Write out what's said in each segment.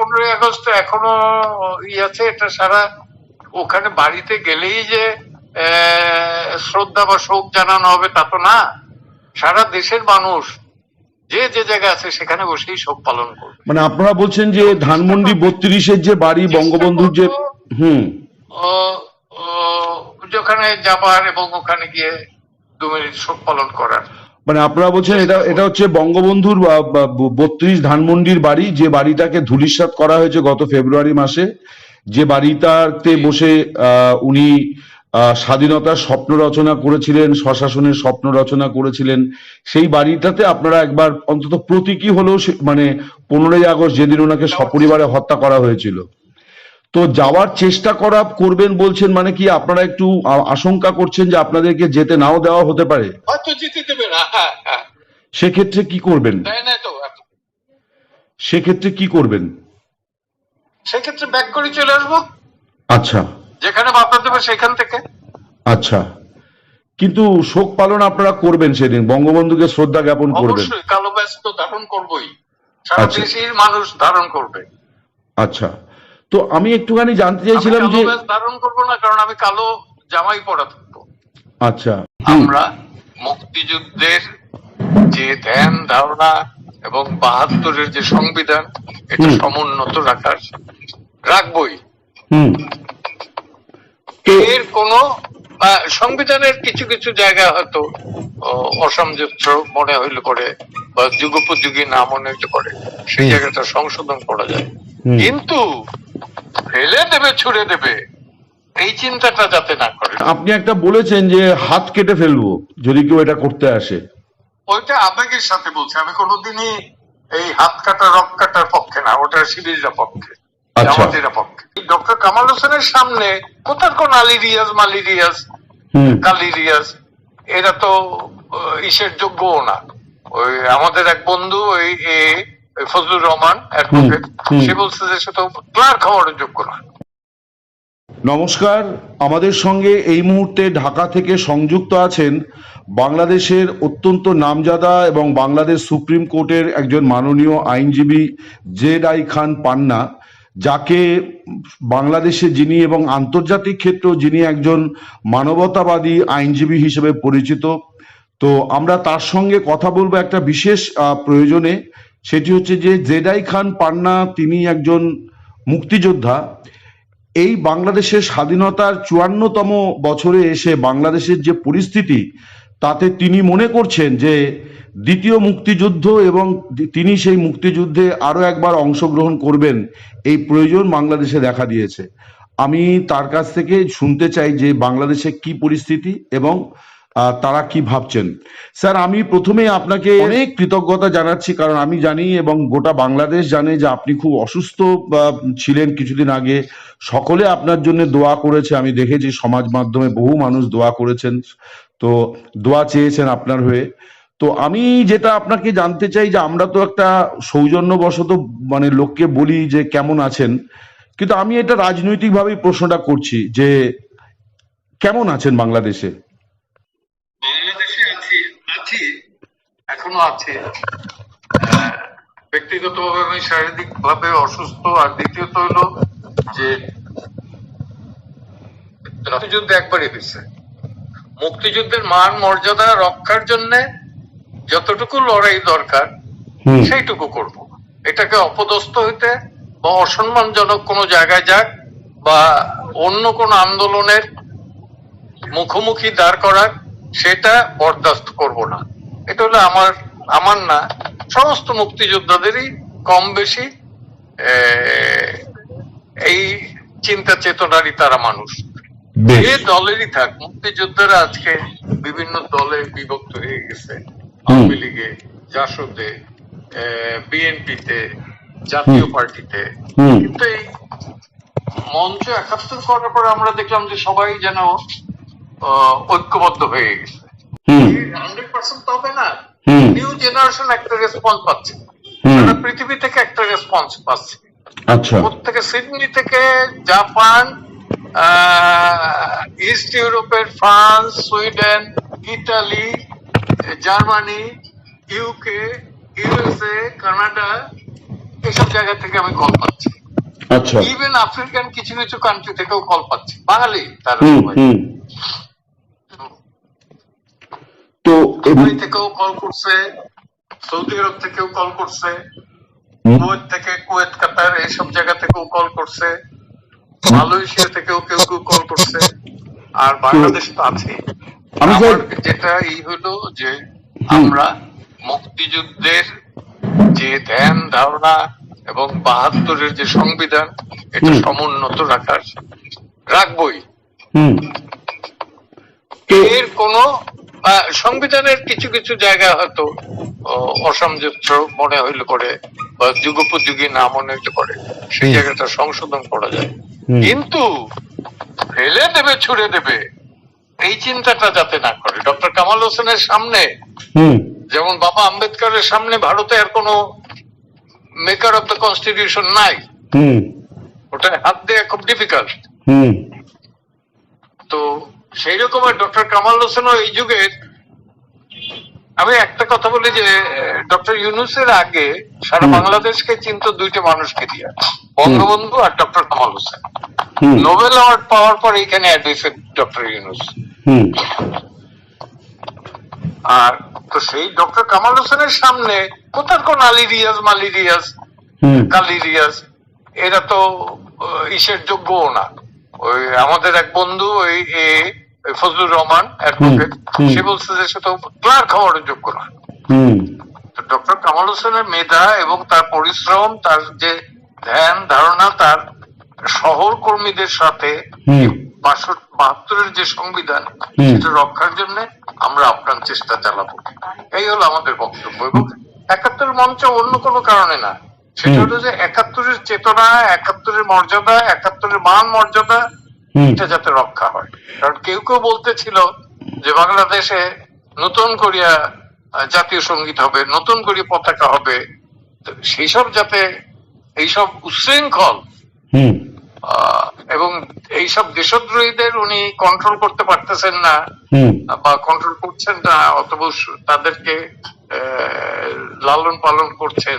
পনেরোই আগস্ট এখনও ই আছে এটা সারা ওখানে বাড়িতে গেলেই যে শ্রদ্ধা বা শোক জানানো হবে তা তো না। সারা দেশের মানুষ যে যে জায়গায় আছে সেখানে বসেই শোক পালন করবে। মানে আপনারা বলছেন যে ধানমন্ডি বত্রিশের যে বাড়ি বঙ্গবন্ধুর যে হুম। যেখানে যাবার এবং ওখানে গিয়ে দু মিনিট শোক পালন করার। মানে আপনারা বলছেন এটা এটা হচ্ছে বঙ্গবন্ধুর বত্রিশ ধানমন্ডির বাড়ি, যে বাড়িটাকে ধূলিসাৎ করা হয়েছে গত ফেব্রুয়ারি মাসে। যে বাড়িটাতে বসে উনি স্বাধীনতার স্বপ্ন রচনা করেছিলেন, স্বশাসনের স্বপ্ন রচনা করেছিলেন। সেই বাড়িটাতে আপনারা একবার অন্তত প্রতীকী হলেও মানে পনেরোই আগস্ট যেদিন ওনাকে সপরিবারে হত্যা করা হয়েছিল। তো যাওয়ার চেষ্টা করা করবেন বলছেন মানে কি আপনারা একটু আশঙ্কা করছেন যে আপনাদেরকে যেতে নাও দেওয়া হতে পারে? হয়তো জিতে দেবে না হ্যাঁ হ্যাঁ। সেক্ষেত্রে কি করবেন? সেক্ষেত্রে কি করবেন? সেক্ষেত্রে ব্যাক করে চলে আসব। আচ্ছা। যেখানে বাধা দেবে সেখান থেকে। আচ্ছা। কিন্তু শোক পালন আপনারা করবেন সেদিন বঙ্গবন্ধুকে শ্রদ্ধা জ্ঞাপন করবেন। অবশ্যই কালো ব্যাস তো ধারণ করবোই। সারা আচ্ছা। দেশের মানুষ ধারণ করবে। আচ্ছা। তো আমি একটুখানি জানতে চাইছিলাম যে ধারণ করব না কারণ আমি কালো জামাই পরা থাকব। আচ্ছা। আমরা মুক্তিযুদ্ধের যে ধ্যান ধারণা এবং বাহাত্তরের যে সংবিধান এটা সমুন্নত রাখার রাখবই। এর কোনো সংবিধানের কিছু কিছু জায়গা হয়তো অসামঞ্জস্য মনে হইলে করে বা যুগোপযোগী না মনে হইলে করে। সেই। জায়গাটা সংশোধন করা যায়। কিন্তু ফেলে দেবে ছুড়ে দেবে। এই চিন্তাটা যাতে না করে। আপনি একটা বলেছেন যে হাত কেটে ফেলব যদি কেউ এটা করতে আসে। ওইটা আবেগের সাথে বলছে। আমি কোনোদিনই এই হাত কাটা রক কাটার পক্ষে না ওটা শিবিরের পক্ষে। আচ্ছা। আমাদের পক্ষে। ডক্টর কামাল হোসেনের সামনে কোথার কোন আলী রিয়াজ মালি রিয়াজ কালি রিয়াজ এরা তো ইসের যোগ্যও না। ওই আমাদের এক বন্ধু ওই এ ওই ফজলুর রহমান অ্যাডভোকেট সে বলছে যে সে তো ক্লার্ক হওয়ার যোগ্য না নমস্কার আমাদের সঙ্গে এই মুহূর্তে ঢাকা থেকে সংযুক্ত আছেন বাংলাদেশের অত্যন্ত নামজাদা এবং বাংলাদেশ সুপ্রিম কোর্টের একজন মাননীয় আইনজীবী জেড আই খান পান্না যাকে বাংলাদেশে যিনি এবং আন্তর্জাতিক ক্ষেত্রেও যিনি একজন মানবতাবাদী আইনজীবী হিসেবে পরিচিত। তো আমরা তার সঙ্গে কথা বলব একটা বিশেষ আহ, প্রয়োজনে। সেটি হচ্ছে যে জেডাই খান পান্না, তিনি একজন মুক্তিযোদ্ধা। এই বাংলাদেশের স্বাধীনতার চুয়ান্নতম বছরে এসে বাংলাদেশের যে পরিস্থিতি, তাতে তিনি মনে করছেন যে দ্বিতীয় মুক্তিযুদ্ধ এবং তিনি সেই মুক্তিযুদ্ধে আরও একবার অংশগ্রহণ করবেন, এই প্রয়োজন বাংলাদেশে দেখা দিয়েছে। আমি তার কাছ থেকে শুনতে চাই যে বাংলাদেশে কি পরিস্থিতি এবং তারা কি ভাবছেন? স্যার, আমি প্রথমে আপনাকে অনেক কৃতজ্ঞতা জানাচ্ছি, কারণ আমি জানি এবং গোটা বাংলাদেশ জানে যে আপনি খুব অসুস্থ ছিলেন কিছুদিন আগে। সকলে আপনার জন্য দোয়া করেছে। আমি দেখেছি সমাজ মাধ্যমে বহু মানুষ দোয়া করেছেন, তো দোয়া চেয়েছেন আপনার হয়ে। তো আমি যেটা আপনাকে জানতে চাই যে আমরা তো একটা সৌজন্যবশত মানে লোককে বলি যে কেমন আছেন, কিন্তু আমি এটা রাজনৈতিকভাবেই প্রশ্নটা করছি যে কেমন আছেন বাংলাদেশে বাংলাদেশে আছি আছি এখনও আছে। ব্যক্তিগত ভাবে আমি শারীরিক ভাবে অসুস্থ। আর দ্বিতীয়ত হলো যে মুক্তিযুদ্ধ একবারই হয়েছে। মুক্তিযুদ্ধের মান মর্যাদা রক্ষার জন্য যতটুকু লড়াই দরকার সেইটুকু করব। এটাকে অপদস্থ হইতে বা অসম্মানজনক কোনো জায়গায় যাক বা অন্য কোনো আন্দোলনের মুখোমুখি দাঁড় করার সেটা বরদাস্ত করব না। এটা হলো আমার আমার না সমস্ত মুক্তিযোদ্ধাদেরই কম বেশি এই চিন্তা চেতনারই তারা মানুষ। যে দলেরই থাক মুক্তিযোদ্ধারা আজকে বিভিন্ন দলে বিভক্ত হয়ে গেছে। আওয়ামী লীগে জাসদে বিএনপিতে জাতীয় পার্টিতে। কিন্তু এই মঞ্চ একাত্তর করার পর আমরা দেখলাম যে সবাই যেন আহ, ঐক্যবদ্ধ হয়ে গেছে। হান্ড্রেড পার্সেন্ট হবে না নিউ জেনারেশন একটা রেসপন্স পাচ্ছে। সারা পৃথিবী থেকে একটা রেসপন্স পাচ্ছে। আচ্ছা। থেকে সিডনি থেকে জাপান ইস্ট ইউরোপের France Sweden Italy Germany UK USA Canada এসব জায়গা থেকে আমি কল পাচ্ছি। আচ্ছা। ইভেন আফ্রিকান কিছু কিছু কান্ট্রি থেকেও কল পাচ্ছি। বাঙালি তারা হুম সবাই। হুম তো দুবাই থেকেও কল করছে সৌদি আরব থেকেও কল করছে কুয়েত থেকে কুয়েত কাতার এইসব জায়গা থেকেও কল করছে মালয়েশিয়া থেকেও কেউ কেউ কল করছে আর বাংলাদেশ তো আছে আমার যেটা এই হলো যে আমরা মুক্তিযুদ্ধের যে ধ্যান ধারণা এবং বাহাত্তরের যে সংবিধান এটা সমুন্নত রাখার রাখবই। এর কোনো সংবিধানের কিছু কিছু জায়গা হয়তো অসামঞ্জস্য মনে হইলে করে বা যুগোপযোগী না মনে হইলে করে সেই জায়গাটা সংশোধন করা যায়। কিন্তু ফেলে দেবে ছুড়ে দেবে এই চিন্তাটা যাতে না করে। ডক্টর কামাল হোসেনের সামনে যেমন বাবা আম্বেদকরের সামনে ভারতে আর কোনো মেকার অফ দ্য কনস্টিটিউশন নাই হুম। ওটা হাত দেওয়া খুব ডিফিকাল্ট হুম। তো সেই রকমের ডক্টর কামাল হোসেনও এই যুগের। আমি একটা কথা বলি যে ডক্টর ইউনুসের আগে সারা বাংলাদেশকে চিনত দুইটা মানুষকে দিয়ে বঙ্গবন্ধু আর doctor Kamal Hossain. Nobel award পাওয়ার পর এখানে ডক্টর ইউনুস। আর তো সেই ডক্টর কামাল হোসেনের সামনে কোথার কোন আলী রিয়াজ মালি রিয়াজ কালি রিয়াজ এরা তো ইসের যোগ্যও না। ওই আমাদের এক বন্ধু ওই ফজলুর রহমান অ্যাডভোকেট। সে বলছে যে সে তো ক্লার্ক হওয়ার যোগ্য না তো ডক্টর কামাল হোসেনের মেধা এবং তার পরিশ্রম তার যে ধ্যান ধারণা তার শহর কর্মীদের সাথে বাহাত্তরের যে সংবিধান সেটা রক্ষার জন্য আমরা আপ্রাণ চেষ্টা চালাবো। এই হলো আমাদের বক্তব্য এবং একাত্তরের মঞ্চ অন্য কোনো কারণে না। সেটা হলো যে একাত্তরের চেতনা একাত্তরের মর্যাদা একাত্তরের মান মর্যাদা এটা যাতে রক্ষা হয়। কারণ কেউ কেউ বলতেছিল যে বাংলাদেশে নতুন করিয়া জাতীয় সংগীত হবে নতুন করে পতাকা হবে। তো সেই সব যাতে এইসব আহ, এবং এইসব দেশদ্রোহীদের উনি কন্ট্রোল করতে পারতেছেন না বা কন্ট্রোল করছেন না অথবা তাদেরকে লালন পালন করছেন।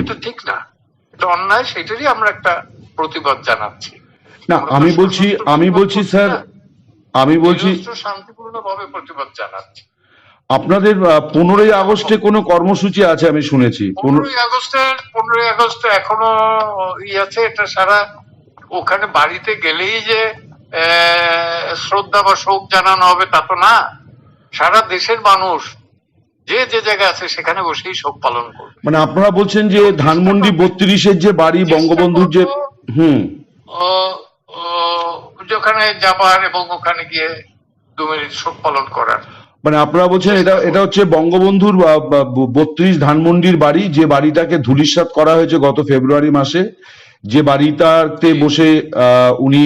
এটা ঠিক না। এটা অন্যায় সেটারই আমরা একটা প্রতিবাদ জানাচ্ছি। না আমি বলছি আমি বলছি স্যার আমি বলছি শান্তিপূর্ণ ভাবে প্রতিবাদ জানাচ্ছি। আপনাদের পনেরোই আগস্টে কোনো কর্মসূচি আছে আমি শুনেছি। পনেরোই আগস্টের পনেরোই আগস্ট এখনও ই আছে এটা সারা ওখানে বাড়িতে গেলেই যে আহ, শ্রদ্ধা বা শোক জানানো হবে তা তো না। সারা দেশের মানুষ যে যে জায়গায় আছে সেখানে বসেই শোক পালন করবে। মানে আপনারা বলছেন যে ধানমন্ডি বত্রিশের যে বাড়ি বঙ্গবন্ধুর যে হুম। যেখানে যাবার এবং ওখানে গিয়ে দু মিনিট শোক পালন করার। মানে আপনারা বলছেন এটা এটা হচ্ছে বঙ্গবন্ধুর বত্রিশ ধানমন্ডির বাড়ি, যে বাড়িটাকে ধূলিসাৎ করা হয়েছে গত ফেব্রুয়ারি মাসে। যে বাড়িটাতে বসে উনি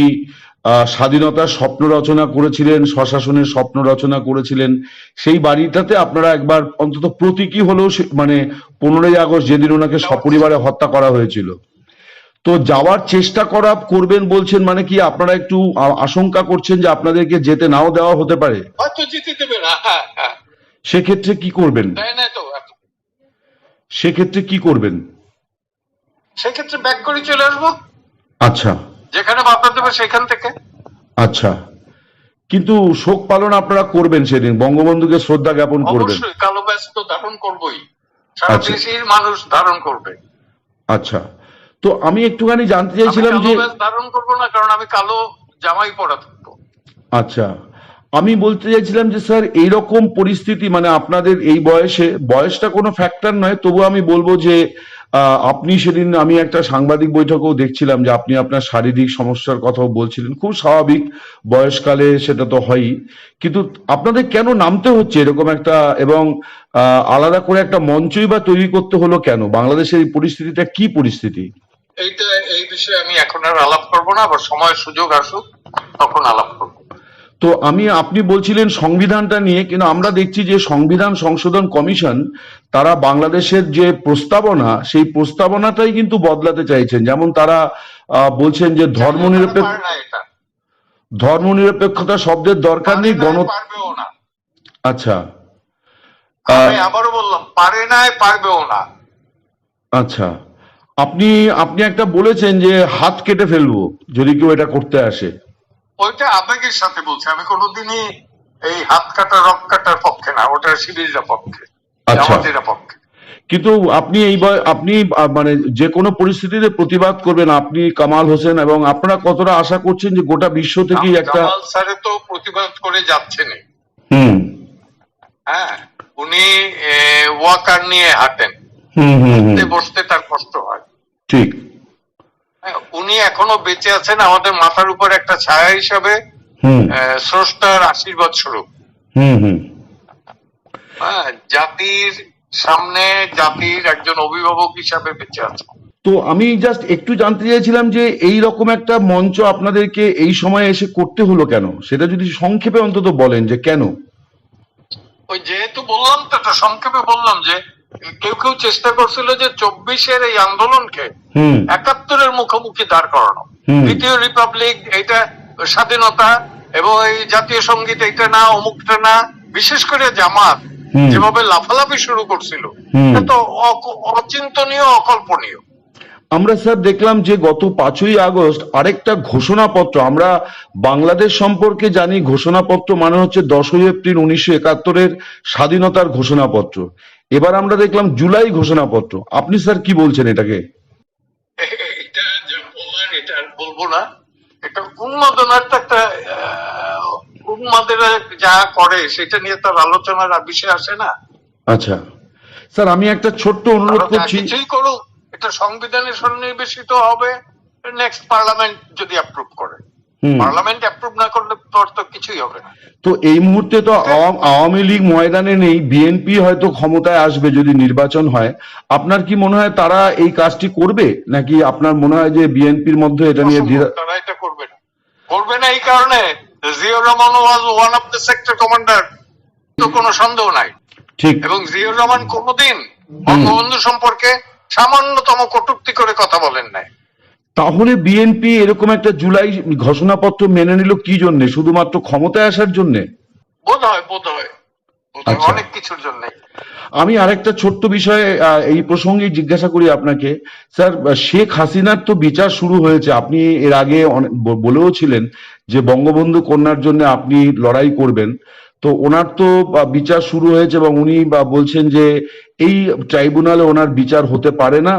স্বাধীনতার স্বপ্ন রচনা করেছিলেন, স্বশাসনের স্বপ্ন রচনা করেছিলেন। সেই বাড়িটাতে আপনারা একবার অন্তত প্রতীকী হলেও মানে পনেরোই আগস্ট যেদিন ওনাকে সপরিবারে হত্যা করা হয়েছিল। তো যাওয়ার চেষ্টা করা করবেন বলছেন মানে কি আপনারা একটু আশঙ্কা করছেন যে আপনাদেরকে যেতে নাও দেওয়া হতে পারে? হয়তো জিতে দেবে না হ্যাঁ হ্যাঁ। সেক্ষেত্রে কি করবেন। সেক্ষেত্রে কি করবেন? সেক্ষেত্রে ব্যাক করে চলে আসব। আচ্ছা। যেখানে বাধা দেবে সেখান থেকে। আচ্ছা। কিন্তু শোক পালন আপনারা করবেন সেদিন বঙ্গবন্ধুকে শ্রদ্ধা জ্ঞাপন করবেন। অবশ্যই কালো ব্যাস তো ধারণ করবোই। সারা আচ্ছা। দেশের মানুষ ধারণ করবে। আচ্ছা। তো আমি একটুখানি জানতে চাইছিলাম যে ধারণ করব না কারণ আমি কালো জামাই পরা থাকব। আচ্ছা আমি বলতে চাইছিলাম যে স্যার এইরকম পরিস্থিতি মানে আপনাদের এই বয়সে বয়সটা কোনো ফ্যাক্টর নয় তবু আমি বলব যে আপনি সেদিন আমি একটা সাংবাদিক বৈঠকেও দেখছিলাম যে আপনি আপনার শারীরিক সমস্যার কথাও বলছিলেন। খুব স্বাভাবিক বয়সকালে সেটা তো হয়ই। কিন্তু আপনাদের কেন নামতে হচ্ছে এরকম একটা এবং আহ, আলাদা করে একটা মঞ্চই বা তৈরি করতে হলো কেন? বাংলাদেশের এই পরিস্থিতিটা কি পরিস্থিতি? এইটা এই বিষয়ে আমি এখন আর আলাপ করব না আবার সময় সুযোগ আসুক তখন আলাপ করব। তো আমি আপনি বলছিলেন সংবিধানটা নিয়ে কিন্তু আমরা দেখছি যে সংবিধান সংশোধন কমিশন তারা বাংলাদেশের যে প্রস্তাবনা সেই প্রস্তাবনাটাই কিন্তু বদলাতে চাইছেন। যেমন তারা আহ, বলছেন যে ধর্মনিরপেক্ষ পারে না এটা। ধর্মনিরপেক্ষতা শব্দের দরকার নেই গণ আচ্ছা। আমি আবারও বললাম পারে নাই পারবেও না। আচ্ছা। আপনি আপনি একটা বলেছেন যে হাত কেটে ফেলব যদি কেউ এটা করতে আসে। ওইটা আবেগের সাথে বলছি আমি কোনোদিনই এই হাত কাটা রক কাটার পক্ষে না ওটা শিবিরের পক্ষে আচ্ছা। আমাদের পক্ষে। কিন্তু আপনি এই আপনি মানে যে কোনো পরিস্থিতিতে প্রতিবাদ করবেন আপনি কামাল হোসেন এবং আপনারা কতটা আশা করছেন যে গোটা বিশ্ব থেকে একটা কামাল স্যারে তো প্রতিবাদ করে যাচ্ছেন হুম। হ্যাঁ উনি ওয়াকার নিয়ে হাঁটেন। হুম হুম হুম। বসতে তার কষ্ট হয়। ঠিক। হ্যাঁ, উনি এখনও বেঁচে আছেন আমাদের মাথার উপর একটা ছায়া হিসাবে স্রষ্টার আশীর্বাদ স্বরূপ। হুম হুম। হ্যাঁ জাতির সামনে জাতির একজন অভিভাবক হিসাবে বেঁচে তো আমি জাস্ট একটু জানতে চাইছিলাম যে এই রকম একটা মঞ্চ আপনাদেরকে এই সময় এসে করতে হলো কেন? সেটা যদি সংক্ষেপে অন্তত বলেন যে কেন? ওই যেহেতু বললাম তো সংক্ষেপে বললাম যে কেউ কেউ চেষ্টা করছিল যে চব্বিশের এই আন্দোলনকে একাত্তরের মুখোমুখি দাঁড় করানো। দ্বিতীয় রিপাবলিক এটা স্বাধীনতা এবং এই জাতীয় সংগীত এটা না অমুকটা না বিশেষ করে জামাত যেভাবে লাফালাফি শুরু করছিল তো অচিন্তনীয় অকল্পনীয়। আমরা স্যার দেখলাম যে গত পাঁচই আগস্ট আরেকটা ঘোষণাপত্র আমরা বাংলাদেশ সম্পর্কে জানি ঘোষণাপত্র মানে হচ্ছে দশই এপ্রিল উনিশশো একাত্তরের স্বাধীনতার ঘোষণাপত্র। এবার আমরা দেখলাম জুলাই ঘোষণাপত্র। আপনি স্যার কি বলছেন এটাকে? এটা যা এটা বলব না। এটা উন্মাদনার তো একটা উন্মাদেরা যা করে সেটা নিয়ে তার আলোচনার বিষয় আসে না। আচ্ছা। স্যার আমি একটা ছোট্ট অনুরোধ করছি। কিছুই করুক এটা সংবিধানের সন্নিবেশিত হবে নেক্সট পার্লামেন্ট যদি অ্যাপ্রুভ করে। পার্লামেন্ট অ্যাপ্রুভ না করলে তো কিছুই হবে না। তো এই মুহূর্তে তো আওয়ামী লীগ ময়দানে নেই বিএনপি হয়তো ক্ষমতায় আসবে যদি নির্বাচন হয়। আপনার কি মনে হয় তারা এই কাজটি করবে? নাকি আপনার মনে হয় যে বিএনপির মধ্যে এটা নিয়ে তারা এটা করবে না। করবে না এই কারণে Ziaur Rahman was one of the sector commander তো কোনো সন্দেহ নাই। ঠিক। এবং জিয়াউর রহমান কোনোদিন বঙ্গবন্ধু সম্পর্কে সামান্যতম কটূক্তি করে কথা বলেন নাই। তাহলে বিএনপি এরকম একটা জুলাই ঘোষণাপত্র মেনে নিল কি জন্য? শুধুমাত্র ক্ষমতায় আসার জন্য? বোধ হয় বোধ হয় আচ্ছা। অনেক কিছুর জন্য। আমি আরেকটা ছোট্ট বিষয়ে এই প্রসঙ্গে জিজ্ঞাসা করি আপনাকে। স্যার শেখ হাসিনার তো বিচার শুরু হয়েছে। আপনি এর আগে বলেও ছিলেন যে বঙ্গবন্ধু কন্যার জন্য আপনি লড়াই করবেন। তো ওনার তো বিচার শুরু হয়েছে এবং উনি বা বলছেন যে এই ট্রাইব্যুনালে ওনার বিচার হতে পারে না।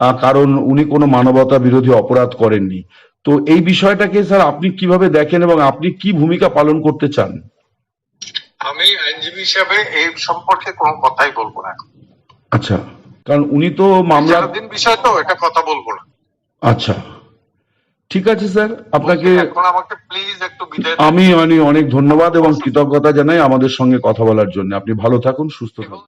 কারণ উনি কোনো মানবতা বিরোধী অপরাধ করেননি। তো এই বিষয়টাকে স্যার আপনি কীভাবে দেখেন এবং আপনি কি ভূমিকা পালন করতে চান? আমি আইনজীবী হিসাবে এই সম্পর্কে কোনো কথাই বলব না। আচ্ছা কারণ উনি তো মামলা বিচারাধীন বিষয় তো এটা কথা বলব না। আচ্ছা ঠিক আছে স্যার আপনাকে এখন আমাকে প্লিজ একটু বিদায় আমি আমি অনেক ধন্যবাদ এবং কৃতজ্ঞতা জানাই আমাদের সঙ্গে কথা বলার জন্য। আপনি ভালো থাকুন সুস্থ থাকুন।